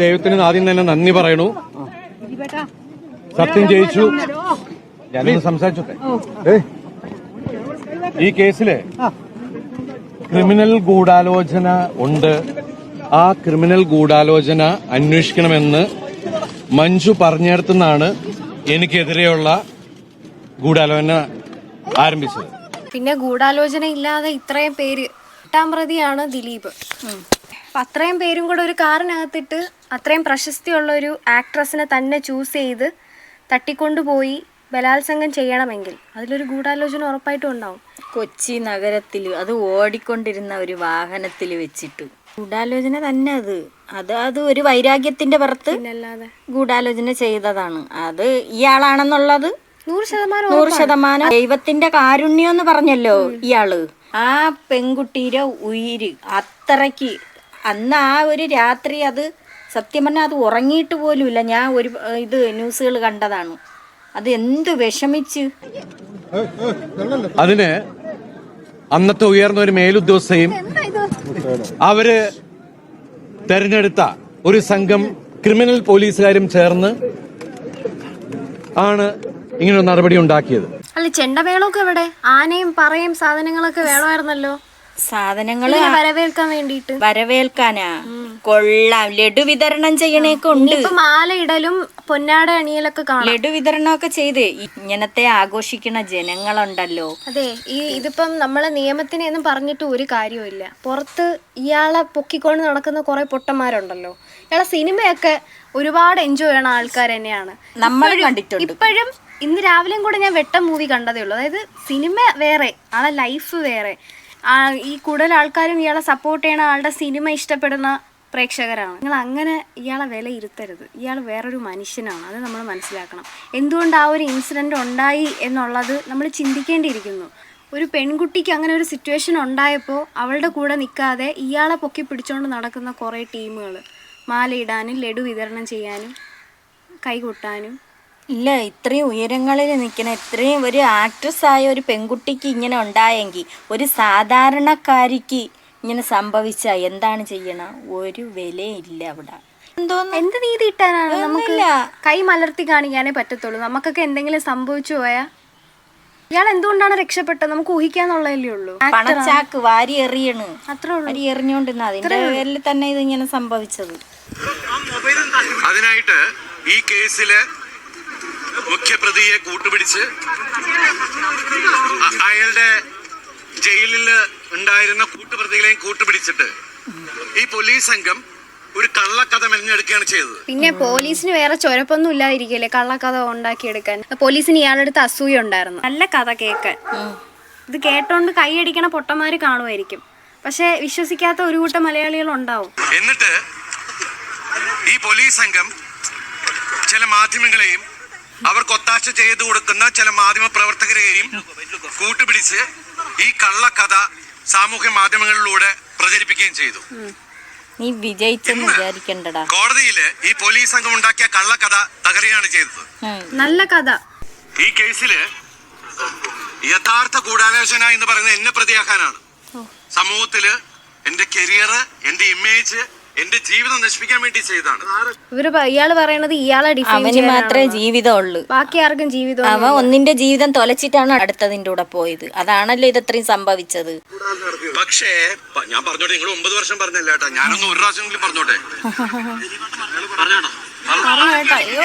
ദൈവത്തിന് ആദ്യം തന്നെ നന്ദി പറയണു. സത്യം ജയിച്ചു. ഞാനൊന്ന് സംസാരിച്ചോട്ടെ? ഈ കേസിൽ ക്രിമിനൽ ഗൂഢാലോചന ഉണ്ട്. ആ ക്രിമിനൽ ഗൂഢാലോചന അന്വേഷിക്കണമെന്ന് മഞ്ജു പറഞ്ഞിടത്തുനിന്നാണ് എനിക്കെതിരെയുള്ള ഗൂഢാലോചന ആരംഭിച്ചത്. പിന്നെ ഗൂഢാലോചന ഇല്ലാതെ ഇത്രയും പേര് എട്ടാം പ്രതിയാണ് ദിലീപ് അത്രയും പേരും കൂടെ ഒരു കാറിനകത്തിട്ട് അത്രയും പ്രശസ്തിയുള്ള ഒരു ആക്ട്രസിനെ തന്നെ ചൂസ് ചെയ്ത് തട്ടിക്കൊണ്ടുപോയി ബലാത്സംഗം ചെയ്യണമെങ്കിൽ. അതിലൊരു ഗൂഢാലോചന ഉറപ്പായിട്ടും ഉണ്ടാവും. കൊച്ചി നഗരത്തിൽ അത് ഓടിക്കൊണ്ടിരുന്ന ഒരു വാഹനത്തിൽ വെച്ചിട്ട്. ഗൂഢാലോചന തന്നെ അത്. അത് അത് ഒരു വൈരാഗ്യത്തിന്റെ പുറത്ത് ഗൂഢാലോചന ചെയ്തതാണ്. അത് ഇയാളാണെന്നുള്ളത് നൂറ് ശതമാനം നൂറ് ശതമാനം ദൈവത്തിന്റെ കാരുണ്യം എന്ന് പറഞ്ഞല്ലോ ഇയാൾ. ആ പെൺകുട്ടിയുടെ ഉയിര് അത്രയ്ക്ക്. അന്ന് ആ ഒരു രാത്രി അത് സത്യം പറഞ്ഞാൽ അത് ഉറങ്ങിയിട്ട് പോലുമില്ല ഞാൻ ഒരു ഇത് ന്യൂസുകൾ കണ്ടതാണ്. അത് എന്ത് വിഷമിച്ച്? അതിന് അന്നത്തെ ഉയർന്ന ഒരു മേലുദ്യോഗസ്ഥയും അവർ തെരഞ്ഞെടുത്ത ഒരു സംഘം ക്രിമിനൽ പോലീസുകാരും ചേർന്ന് ആണ് ഇങ്ങനെ ഒരു നടപടി ഉണ്ടാക്കിയത്. അല്ല ചെണ്ടമേളമൊക്കെ എവിടെ? ആനയും പറയും സാധനങ്ങളൊക്കെ വേണമായിരുന്നല്ലോ. സാധനങ്ങൾ വരവേൽക്കാൻ വേണ്ടിയിട്ട്. വരവേൽക്കാനാ. കൊള്ളാം. ലഡു വിതരണം ചെയ്യണേക്കെ ഉണ്ട് മാല ഇടലും പൊന്നാട അണിയലൊക്കെ കാണാം. ലഡു വിതരണമൊക്കെ ചെയ്ത് ഇങ്ങനത്തെ ആഘോഷിക്കുന്ന ജനങ്ങളുണ്ടല്ലോ. അതെ ഈ ഇതിപ്പം നമ്മളെ നിയമത്തിനെ ഒന്നും പറഞ്ഞിട്ട് ഒരു കാര്യമില്ല പുറത്ത് ഇയാളെ പൊക്കിക്കൊണ്ട് നടക്കുന്ന കുറെ പൊട്ടന്മാരുണ്ടല്ലോ. ഇയാളെ സിനിമയൊക്കെ ഒരുപാട് എൻജോയ് ചെയ്യണ ആൾക്കാർ തന്നെയാണ്. നമ്മൾ കണ്ടിട്ടുണ്ട്. ഇപ്പോഴും ഇന്ന് രാവിലെയും കൂടെ ഞാൻ വെട്ടം മൂവി കണ്ടതേ ഉള്ളൂ. അതായത് സിനിമ വേറെ ആളെ ലൈഫ് വേറെ. ഈ കൂടുതൽ ആൾക്കാരും ഇയാളെ സപ്പോർട്ട് ചെയ്യണ ആളുടെ സിനിമ ഇഷ്ടപ്പെടുന്ന പ്രേക്ഷകരാണ്. നിങ്ങൾ അങ്ങനെ ഇയാളെ വില ഇരുത്തരുത് ഇയാൾ വേറൊരു മനുഷ്യനാണ്. അത് നമ്മൾ മനസ്സിലാക്കണം. എന്തുകൊണ്ട് ആ ഒരു ഇൻസിഡന്റ് ഉണ്ടായി എന്നുള്ളത് നമ്മൾ ചിന്തിക്കേണ്ടിയിരിക്കുന്നു. ഒരു പെൺകുട്ടിക്ക് അങ്ങനെ ഒരു സിറ്റുവേഷൻ ഉണ്ടായപ്പോൾ അവളുടെ കൂടെ നിൽക്കാതെ ഇയാളെ പൊക്കി പിടിച്ചുകൊണ്ട് നടക്കുന്ന കുറേ ടീമുകൾ മാലയിടാനും ലഡു വിതരണം ചെയ്യാനും കൈകൊട്ടാനും. ഇല്ല ഇത്രയും ഉയരങ്ങളിൽ നിൽക്കുന്ന ഇത്രയും ഒരു ആക്ട്രസ് ആയ ഒരു പെൺകുട്ടിക്ക് ഇങ്ങനെ ഉണ്ടായെങ്കിൽ ഒരു സാധാരണക്കാരിക്ക് ഇങ്ങനെ സംഭവിച്ച എന്താണ് ചെയ്യണ? ഒരു വിലയില്ല അവിടെ. എന്തോ എന്ത് നീതി ഇട്ടാനാണ്? നമുക്ക് കൈ മലർത്തി കാണിക്കാനേ പറ്റത്തുള്ളൂ. നമുക്കൊക്കെ എന്തെങ്കിലും സംഭവിച്ചു പോയാ ഇയാൾ എന്തുകൊണ്ടാണ് രക്ഷപ്പെട്ടത്? നമുക്ക് ഊഹിക്കാന്നുള്ളതല്ലേ ഉള്ളൂ. പണച്ചാക്ക് വാരി എറിയണ്. അത്രേ ഉള്ളൂ. വാരി എറിഞ്ഞോണ്ടിരുന്ന അതിന്റെ പേരിൽ തന്നെ ഇത് ഇങ്ങനെ സംഭവിച്ചത്. അതിനായിട്ട് ഈ കേസിൽ മുഖ്യപ്രതിയെ കൂട്ടുപിടിച്ച് അയാളുടെ ജയിലിൽ ഉണ്ടായിരുന്ന കൂട്ടുപ്രതികളെയും കൂട്ടുപിടിച്ചിട്ട് ഈ പോലീസ് സംഘം ഒരു കള്ളക്കഥ മെനഞ്ഞെടുക്കുകയാണ് ചെയ്തത്. പിന്നെ പോലീസിന് വേറെ ചൊരപ്പൊന്നും ഇല്ലാതിരിക്കല്ലേ കള്ളക്കഥ ഉണ്ടാക്കിയെടുക്കാൻ? പോലീസിന് ഇയാളടുത്ത് അസൂയ ഉണ്ടായിരുന്നു. നല്ല കഥ കേൾക്കാൻ. ഇത് കേട്ടോണ്ട് കൈയടിക്കണ പൊട്ടന്മാര് കാണുമായിരിക്കും. പക്ഷെ വിശ്വസിക്കാത്ത ഒരു കൂട്ടം മലയാളികൾ ഉണ്ടാവും. എന്നിട്ട് ഈ പോലീസ് സംഘം ചില മാധ്യമങ്ങളെയും അവർക്ക് ഒത്താശ ചെയ്തു കൊടുക്കുന്ന ചില മാധ്യമ പ്രവർത്തകരെയും കൂട്ടുപിടിച്ച് ഈ കള്ളക്കഥ സാമൂഹ്യ മാധ്യമങ്ങളിലൂടെ പ്രചരിപ്പിക്കുകയും ചെയ്തു. നീ വിജയിച്ചെന്ന് വിചാരിക്കണ്ടടാ. കോടതിയിൽ ഈ പോലീസ് സംഘം ഉണ്ടാക്കിയ കള്ളക്കഥ തകരുകയാണ് ചെയ്തത്. നല്ല കഥ. ഈ കേസിൽ യഥാർത്ഥ ഗൂഢാലോചന എന്ന് പറയുന്നത് എന്നെ പ്രതിയാക്കാനാണ്. സമൂഹത്തിൽ എന്റെ കരിയർ എന്റെ ഇമേജ് എന്റെ ജീവിതം നശിപ്പിക്കാൻ വേണ്ടി ചെയ്താണ് ഇവർ ഇയാൾ പറയണത് ഇയാളെ ഡിഫൈൻ അവന് മാത്രമേ ജീവിതമുള്ളൂ. ബാക്കി ആർക്കും ജീവിതം അവൻ ഒന്നിന്റെ ജീവിതം തൊലച്ചിട്ടാണ് അടുത്തതിന്റെ കൂടെ പോയത്. അതാണല്ലോ ഇതത്രയും സംഭവിച്ചത്. പക്ഷേ പ- ഞാൻ പറഞ്ഞോട്ടെ നിങ്ങൾ ഒമ്പത് വർഷം പറഞ്ഞല്ല കേട്ടാ? ഞാനൊന്ന് ഒരു പ്രാവശ്യമെങ്കിലും പറഞ്ഞോട്ടെ? പറഞ്ഞോട്ടോ. തേനൊലിക്കണം അയ്യോ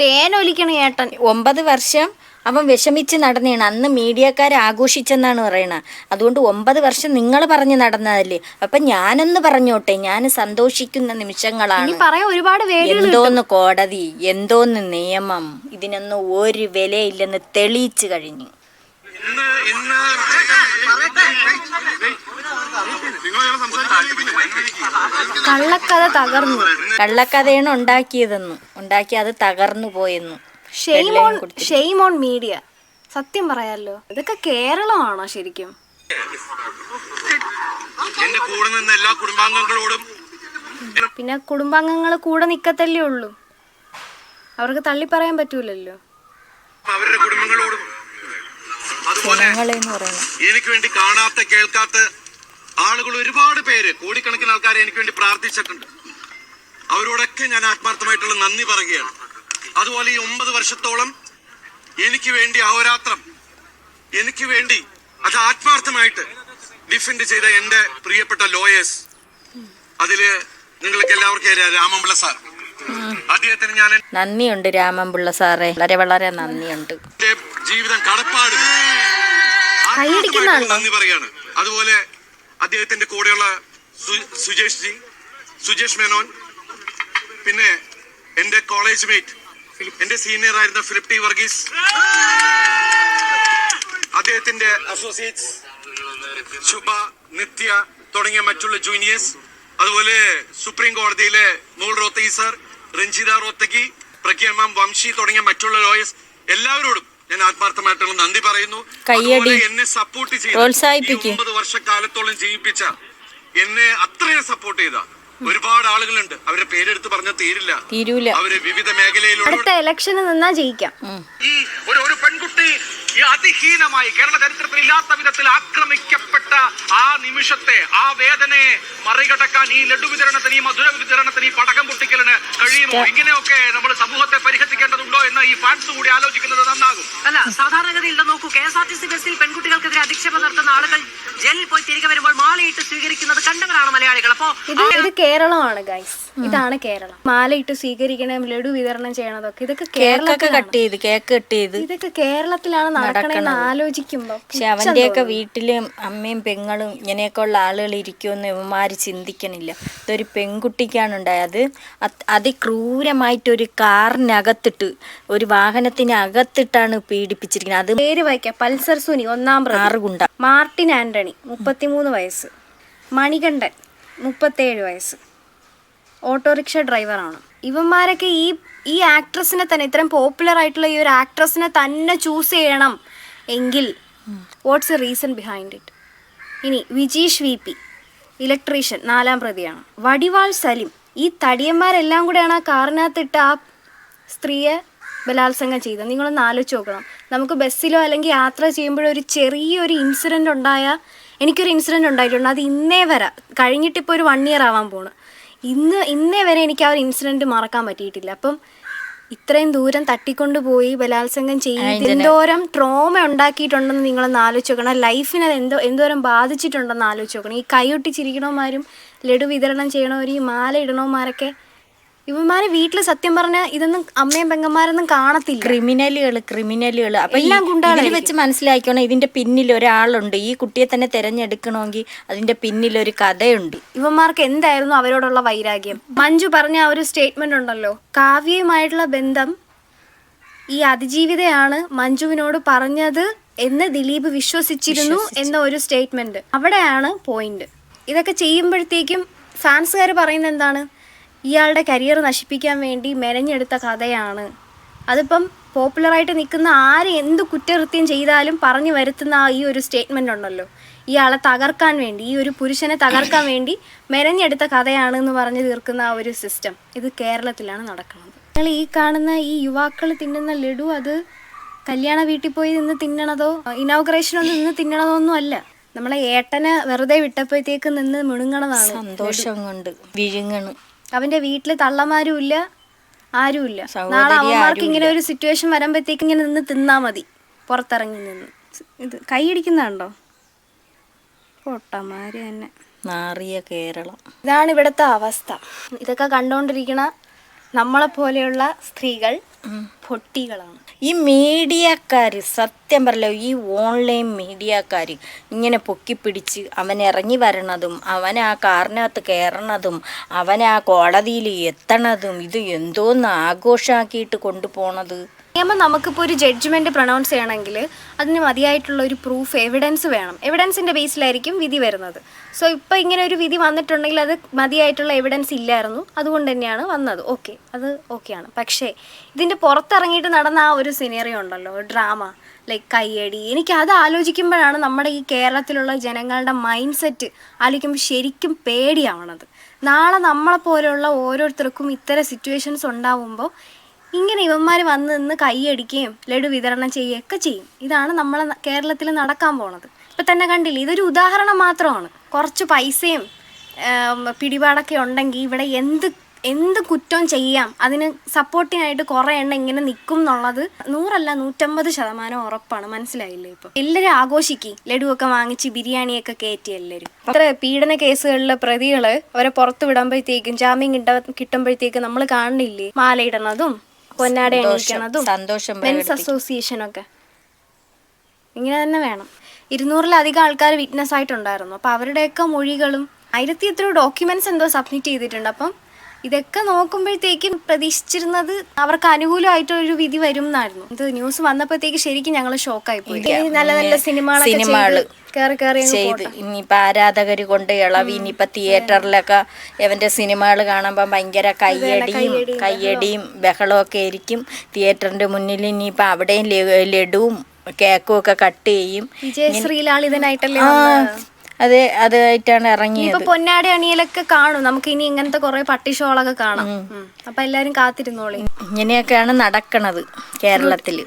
തേനൊലിക്കണ ഏട്ടൻ. ഒമ്പത് വർഷം അവൻ വിഷമിച്ച് നടന്നതാണ് അന്ന് മീഡിയക്കാർ ആഘോഷിച്ചെന്നാണ് പറയണത് അതുകൊണ്ട് ഒമ്പത് വർഷം നിങ്ങൾ പറഞ്ഞു നടന്നതല്ലേ. അപ്പൊ ഞാനൊന്ന് പറഞ്ഞോട്ടെ. ഞാൻ സന്തോഷിക്കുന്ന നിമിഷങ്ങളാണ്. ഒരുപാട് എന്തോന്ന് കോടതി? എന്തോന്ന് നിയമം? ഇതിനൊന്നും ഒരു വിലയില്ലെന്ന് തെളിയിച്ചു കഴിഞ്ഞു. ഇന്ന് ഇന്ന് കള്ളക്കഥ തകർന്നു. കള്ളക്കഥയാണ് ഉണ്ടാക്കിയതെന്ന്. ഉണ്ടാക്കി അത് തകർന്നു പോയെന്ന്. Shame on shame on media സത്യം പറയാലോ. ഇതൊക്കെ കേരളമാണോ ശരിക്കും? എന്റെ കൂടെ നിന്ന എല്ലാ കുടുംബാംഗങ്ങളോടും പിന്നെ കുടുംബാംഗങ്ങൾ കൂടെ നിക്കത്തല്ലേ ഉള്ളൂ. അവർക്ക് തള്ളി പറയാൻ പറ്റൂലല്ലോ. അവരുടെ കുടുംബങ്ങളോടും അതുപോലെ എനിക്ക് വേണ്ടി കാണാത്ത കേൾക്കാത്ത ആളുകൾ ഒരുപാട് പേര് കോടിക്കണക്കിന് ആൾക്കാർ എനിക്ക് വേണ്ടി പ്രാർത്ഥിച്ചിട്ടുണ്ട്. അവരോടൊക്കെ ഞാൻ ആത്മാർത്ഥമായിട്ടുള്ള നന്ദി പറയുകയാണ്. അതുപോലെ ഈ ഒമ്പത് വർഷത്തോളം എനിക്ക് വേണ്ടി അഹോരാത്രം എനിക്ക് വേണ്ടി അത് ആത്മാർത്ഥമായിട്ട് ഡിഫെൻഡ് ചെയ്ത എന്റെ പ്രിയപ്പെട്ട ലോയേഴ്സ് അതിൽ നിങ്ങൾക്ക് എല്ലാവർക്കും രാമംപിള്ള സാർ. അദ്ദേഹത്തിന് ഞാൻ നന്ദിയുണ്ട് രാമംപിള്ള സാറേ. വളരെ വളരെ നന്ദിയുണ്ട്. ജീവിതം കടപ്പാട്? നന്ദി പറയാണ്. അതുപോലെ അദ്ദേഹത്തിന്റെ കൂടെയുള്ള സുജേഷ് ജി സുജേഷ് മേനോൻ പിന്നെ എന്റെ കോളേജ് മേറ്റ് എന്റെ സീനിയർ ആയിരുന്ന ഫിലിപ്പ് ടി വർഗീസ്. അദ്ദേഹത്തിന്റെ അസോസിയേറ്റ്സ് ശുഭ നിത്യ തുടങ്ങിയ മറ്റുള്ള ജൂനിയേഴ്സ് അതുപോലെ സുപ്രീം കോടതിയിലെ നൂൾ റോത്തഗി സാർ രഞ്ജിത റോത്തഗി പ്രഖ്യാമാം വംശി തുടങ്ങിയ മറ്റുള്ള ലോയേഴ്സ് എല്ലാവരോടും ഞാൻ ആത്മാർത്ഥമായിട്ടുള്ള നന്ദി പറയുന്നു. അതുപോലെ എന്നെ സപ്പോർട്ട് ചെയ്ത ഒമ്പത് വർഷക്കാലത്തോളം ജീവിപ്പിച്ച എന്നെ അത്രയും സപ്പോർട്ട് ചെയ്ത ഒരുപാട് ആളുകളുണ്ട്. അവരുടെ പേരെടുത്ത് പറഞ്ഞ തീരില്ല. തീരൂല. അവർ വിവിധ മേഖലയിലുള്ള അടുത്ത ഇലക്ഷന് നിന്നാ ജയിക്കാം. ഈ ഒരു ഒരു പെൺകുട്ടി ഈ അതിഹീനമായി കേരള ചരിത്രത്തിൽ ഇല്ലാത്ത വിധത്തിൽ ആക്രമിക്കപ്പെട്ട ആ നിമിഷത്തെ ആ വേദനയെ മറികടക്കാൻ ഈ ലഡു വിതരണത്തിന് ഈ മധുര വിതരണത്തിന് ഈ പടക്കം കഴിയുമോ ഇങ്ങനെയൊക്കെ നമ്മൾ സമൂഹത്തെ പരിഹസിക്കേണ്ടതുണ്ടോ എന്ന് ഈ ഫാൻസ് കൂടി ആലോചിക്കുന്നത് നന്നാകും. അല്ല സാധാരണഗതിയിൽ നോക്കൂ K S R T C ബസ്സിൽ പെൺകുട്ടികൾക്കെതിരെ അധിക്ഷേപം നടത്തുന്ന ആളുകൾ ജയിലിൽ പോയി തിരികെ വരുമ്പോൾ മാലയിട്ട് സ്വീകരിക്കുന്നത് കണ്ടവരാണ് മലയാളികൾ. അപ്പോ ഇത് ഇത് കേരളമാണ് ഗൈസ് ഇതാണ് കേരളം. മാലയിട്ട് സ്വീകരിക്കണം ലഡു വിതരണം ചെയ്യണതൊക്കെ. ഇതൊക്കെ കേരളത്തിൽ കട്ട് ചെയ്ത് കേക്ക് കട്ട് ചെയ്ത് ഇതൊക്കെ കേരളത്തിലാണ് നടക്കണെന്ന് ആലോചിക്കുമ്പോ പക്ഷെ അവന്റെയൊക്കെ വീട്ടിലും അമ്മയും പെങ്ങളും ഇങ്ങനെയൊക്കെ ഉള്ള ആളുകൾ ഇരിക്കുമെന്ന് ഇവന്മാര് ചിന്തിക്കണില്ല. ഇതൊരു പെൺകുട്ടിക്കാണ് ഉണ്ടായത്. അത് അതിക്രൂരമായിട്ടൊരു കാറിനകത്തിട്ട് ഒരു വാഹനത്തിനകത്തിട്ടാണ് പീഡിപ്പിച്ചിരിക്കുന്നത്. അത് പേര് വായിക്കാം. പൾസർ സുനി ഒന്നാം ആറുകുണ്ട. മാർട്ടിൻ ആന്റണി മുപ്പത്തിമൂന്ന് വയസ്സ്. മണികണ്ഠൻ മുപ്പത്തേഴ് വയസ്സ്. ഓട്ടോറിക്ഷ ഡ്രൈവറാണ്. ഇവന്മാരൊക്കെ ഈ ഈ ആക്ട്രസിനെ തന്നെ ഇത്രയും പോപ്പുലർ ആയിട്ടുള്ള ഈ ഒരു ആക്ട്രസിനെ തന്നെ ചൂസ് ചെയ്യണം എങ്കിൽ what's a reason behind it ഇനി വിജീഷ് വി പി ഇലക്ട്രീഷ്യൻ നാലാം പ്രതിയാണ്. വടിവാൾ സലിം ഈ തടിയന്മാരെല്ലാം കൂടെയാണ് ആ കാറിനകത്തിട്ട് ആ സ്ത്രീയെ ബലാത്സംഗം ചെയ്തത്. നിങ്ങളൊന്ന് ആലോചിച്ച് നോക്കണം. നമുക്ക് ബസ്സിലോ അല്ലെങ്കിൽ യാത്ര ചെയ്യുമ്പോഴോ ഒരു ചെറിയൊരു ഇൻസിഡന്റ് ഉണ്ടായാൽ എനിക്കൊരു ഇൻസിഡന്റ് ഉണ്ടായിട്ടുണ്ട്. അത് ഇന്നേ വരെ കഴിഞ്ഞിട്ടിപ്പോൾ ഒരു വൺ ഇയർ ആവാൻ പോണ്. ഇന്ന് ഇന്നേ വരെ എനിക്ക് ആ ഒരു ഇൻസിഡന്റ് മറക്കാൻ പറ്റിയിട്ടില്ല. അപ്പം ഇത്രയും ദൂരം തട്ടിക്കൊണ്ടുപോയി ബലാത്സംഗം ചെയ്ത് എന്തോരം ട്രോമ ഉണ്ടാക്കിയിട്ടുണ്ടെന്ന് നിങ്ങളൊന്ന് ആലോചിച്ച് നോക്കണം. ലൈഫിനെ അത് എന്തോ എന്തോരം ബാധിച്ചിട്ടുണ്ടെന്ന് ആലോചിച്ച് നോക്കണം. ഈ കൈ ചിരിക്കണവന്മാരും ലഡു വിതരണം ചെയ്യണവരും ഈ മാല ഇടണവന്മാരൊക്കെ ഇവന്മാരെ വീട്ടിൽ സത്യം പറഞ്ഞ ഇതൊന്നും അമ്മയും പെങ്ങന്മാരൊന്നും കാണത്തില്ല. ക്രിമിനലുകൾ ക്രിമിനലുകൾ അപ്പൊ എല്ലാം. ഇതിൽ വെച്ച് മനസ്സിലാക്കണം ഇതിന്റെ പിന്നിൽ ഒരാളുണ്ട്. ഈ കുട്ടിയെ തന്നെ തെരഞ്ഞെടുക്കണമെങ്കിൽ അതിന്റെ പിന്നിൽ ഒരു കഥയുണ്ട്. ഇവന്മാർക്ക് എന്തായിരുന്നു അവരോടുള്ള വൈരാഗ്യം? മഞ്ജു പറഞ്ഞ ആ ഒരു സ്റ്റേറ്റ്മെന്റ് ഉണ്ടല്ലോ. കാവ്യയുമായിട്ടുള്ള ബന്ധം ഈ അതിജീവിതയാണ് മഞ്ജുവിനോട് പറഞ്ഞത് എന്ന് ദിലീപ് വിശ്വസിച്ചിരുന്നു എന്ന ഒരു സ്റ്റേറ്റ്മെന്റ് അവിടെയാണ് പോയിന്റ് ഇതൊക്കെ ചെയ്യുമ്പോഴത്തേക്കും ഫാൻസുകാർ പറയുന്നത് എന്താണ്? ഇയാളുടെ കരിയർ നശിപ്പിക്കാൻ വേണ്ടി മെനഞ്ഞെടുത്ത കഥയാണ്. അതിപ്പം പോപ്പുലറായിട്ട് നിൽക്കുന്ന ആര് എന്ത് കുറ്റകൃത്യം ചെയ്താലും പറഞ്ഞു വരുത്തുന്ന ഈ ഒരു സ്റ്റേറ്റ്മെന്റ് ഉണ്ടല്ലോ. ഇയാളെ തകർക്കാൻ വേണ്ടി ഈ ഒരു പുരുഷനെ തകർക്കാൻ വേണ്ടി മെനഞ്ഞെടുത്ത കഥയാണ് എന്ന് പറഞ്ഞു തീർക്കുന്ന ആ ഒരു സിസ്റ്റം ഇത് കേരളത്തിലാണ് നടക്കുന്നത്. നിങ്ങൾ ഈ കാണുന്ന ഈ യുവാക്കൾ തിന്നുന്ന ലഡു അത് കല്യാണ വീട്ടിൽ പോയി നിന്ന് തിന്നണതോ ഇനോഗ്രേഷനൊന്നും നിന്ന് തിന്നണതോ ഒന്നും അല്ല. നമ്മളെ ഏട്ടനെ വെറുതെ വിട്ടപ്പോഴത്തേക്ക് നിന്ന് മുണുങ്ങണതാണ് സന്തോഷം കൊണ്ട് വിഴുങ്ങണ്. അവന്റെ വീട്ടിൽ തള്ളമാരും ഇല്ല ആരുമില്ല നാളെ അവന്മാർക്ക് ഇങ്ങനെ ഒരു സിറ്റുവേഷൻ വരുമ്പോഴത്തേക്ക് ഇങ്ങനെ നിന്ന് തിന്നാ മതി. പുറത്തിറങ്ങി നിന്ന്. ഇത് കൈയിടിക്കുന്നുണ്ടോ പൊട്ടന്മാര് തന്നെ. നാറിയ കേരളം. ഇതാണ് ഇവിടുത്തെ അവസ്ഥ. ഇതൊക്കെ കണ്ടുകൊണ്ടിരിക്കണ നമ്മളെ പോലെയുള്ള സ്ത്രീകൾ പൊട്ടികളാണ്. ഈ മീഡിയക്കാർ സത്യം പറയല്ലോ ഈ ഓൺലൈൻ മീഡിയക്കാർ ഇങ്ങനെ പൊക്കിപ്പിടിച്ച് അവൻ ഇറങ്ങി വരണതും അവൻ ആ കാറിനകത്ത് കയറണതും അവൻ ആ കോടതിയിൽ എത്തണതും ഇത് എന്തോന്ന് ആഘോഷമാക്കിയിട്ട് കൊണ്ടുപോണത്? നിയമം നമുക്കിപ്പോൾ ഒരു ജഡ്ജ്മെന്റ് പ്രൊണൗൺസ് ചെയ്യണമെങ്കിൽ അതിന് മതിയായിട്ടുള്ള ഒരു പ്രൂഫ് എവിഡൻസ് വേണം. എവിഡൻസിന്റെ ബേസിലായിരിക്കും വിധി വരുന്നത്. സോ ഇപ്പോൾ ഇങ്ങനെ ഒരു വിധി വന്നിട്ടുണ്ടെങ്കിൽ അത് മതിയായിട്ടുള്ള എവിഡൻസ് ഇല്ലായിരുന്നു. അതുകൊണ്ട് തന്നെയാണ് വന്നത്. ഓക്കെ അത് ഓക്കെയാണ് പക്ഷേ ഇതിന്റെ പുറത്തിറങ്ങിയിട്ട് നടന്ന ആ ഒരു സിനറിയോ ഉണ്ടല്ലോ. ഡ്രാമ ലൈക്ക് കയ്യടി. എനിക്ക് അത് ആലോചിക്കുമ്പോഴാണ് നമ്മുടെ ഈ കേരളത്തിലുള്ള ജനങ്ങളുടെ മൈൻഡ് സെറ്റ് ആലോചിക്കുമ്പോൾ ശരിക്കും പേടിയാവണത്. നാളെ നമ്മളെ പോലെയുള്ള ഓരോരുത്തർക്കും ഇത്തരം സിറ്റുവേഷൻസ് ഉണ്ടാവുമ്പോൾ ഇങ്ങനെ ഇവന്മാർ വന്ന് നിന്ന് കൈയടിക്കുകയും ലഡു വിതരണം ചെയ്യുകയൊക്കെ ചെയ്യും. ഇതാണ് നമ്മളെ കേരളത്തിൽ നടക്കാൻ പോണത്. ഇപ്പം തന്നെ കണ്ടില്ലേ ഇതൊരു ഉദാഹരണം മാത്രമാണ്. കുറച്ച് പൈസയും പിടിപാടൊക്കെ ഉണ്ടെങ്കിൽ ഇവിടെ എന്ത് എന്ത് കുറ്റം ചെയ്യാം അതിന് സപ്പോർട്ടിനായിട്ട് കുറെ എണ്ണം ഇങ്ങനെ നിൽക്കും എന്നുള്ളത് നൂറല്ല നൂറ്റമ്പത് ശതമാനം ഉറപ്പാണ്. മനസ്സിലായില്ലേ ഇപ്പൊ? എല്ലാവരും ആഘോഷിക്കും. ലഡുവൊക്കെ വാങ്ങിച്ച് ബിരിയാണിയൊക്കെ കയറ്റി എല്ലാവരും അത്ര പീഡന കേസുകളിലെ പ്രതികൾ അവരെ പുറത്ത് വിടുമ്പോഴത്തേക്കും ജാമ്യം കിട്ട കിട്ടുമ്പോഴത്തേക്കും നമ്മൾ കാണുന്നില്ലേ? മാലയിടണതും പൊന്നാട എണീക്കണതും സന്തോഷം മെൻസ് അസോസിയേഷനൊക്കെ ഇങ്ങനെ തന്നെ വേണം. ഇരുന്നൂറിലധികം ആൾക്കാർ വിറ്റ്നസ് ആയിട്ടുണ്ടായിരുന്നു. അപ്പോൾ അവരുടെയൊക്കെ മൊഴികളും ആയിരത്തി എത്രയോ ഡോക്യുമെന്റ്സ് എന്തോ സബ്മിറ്റ് ചെയ്തിട്ടുണ്ട്. അപ്പം ഇതൊക്കെ നോക്കുമ്പോഴത്തേക്കും പ്രതീക്ഷിച്ചിരുന്നത് അവർക്ക് അനുകൂലമായിട്ടൊരു വിധി വരും എന്നായിരുന്നു ഇത് ന്യൂസ് വന്നപ്പോഴത്തേക്ക് ശരിക്കും ഞങ്ങൾ ഷോക്കായി പോയി. ഇനി നല്ല നല്ല സിനിമകളൊക്കെ സിനിമകൾ ചെയ്ത്. ഇനിയിപ്പോ ആരാധകർ കൊണ്ട് ഇളവ് ഇനിയിപ്പോ തിയേറ്ററിലൊക്കെ ഇവന്റെ സിനിമകൾ കാണുമ്പോൾ ഭയങ്കര കയ്യടിയും കയ്യടിയും ബഹളമൊക്കെ ആയിരിക്കും. തിയേറ്ററിന്റെ മുന്നിൽ ഇനിയിപ്പോ അവിടെയും ലഡുവും കേക്കും ഒക്കെ കട്ട് ചെയ്യും. വിജയ് ശ്രീലാളിതനായിട്ടല്ലേ. അതെ അതായിട്ടാണ് ഇറങ്ങിയത്. പൊന്നാടി അണിയിലൊക്കെ കാണും. നമുക്ക് ഇനി ഇങ്ങനത്തെ കുറെ പട്ടി ഷോളൊക്കെ കാണാം. അപ്പൊ എല്ലാരും കാത്തിരുന്നോളി. ഇങ്ങനെയൊക്കെയാണ് നടക്കണത് കേരളത്തിൽ.